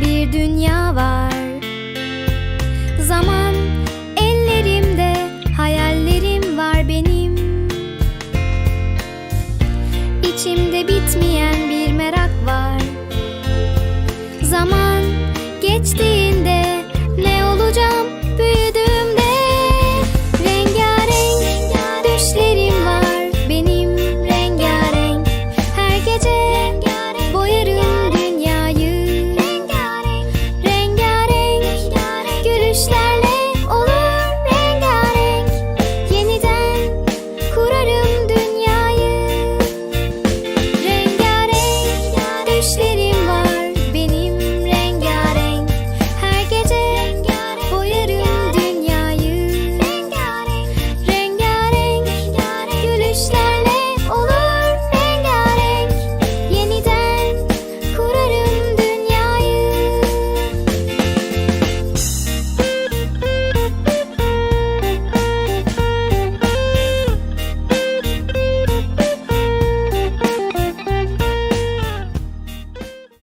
bir dünya var. Zaman ellerimde hayallerim var benim. İçimde bir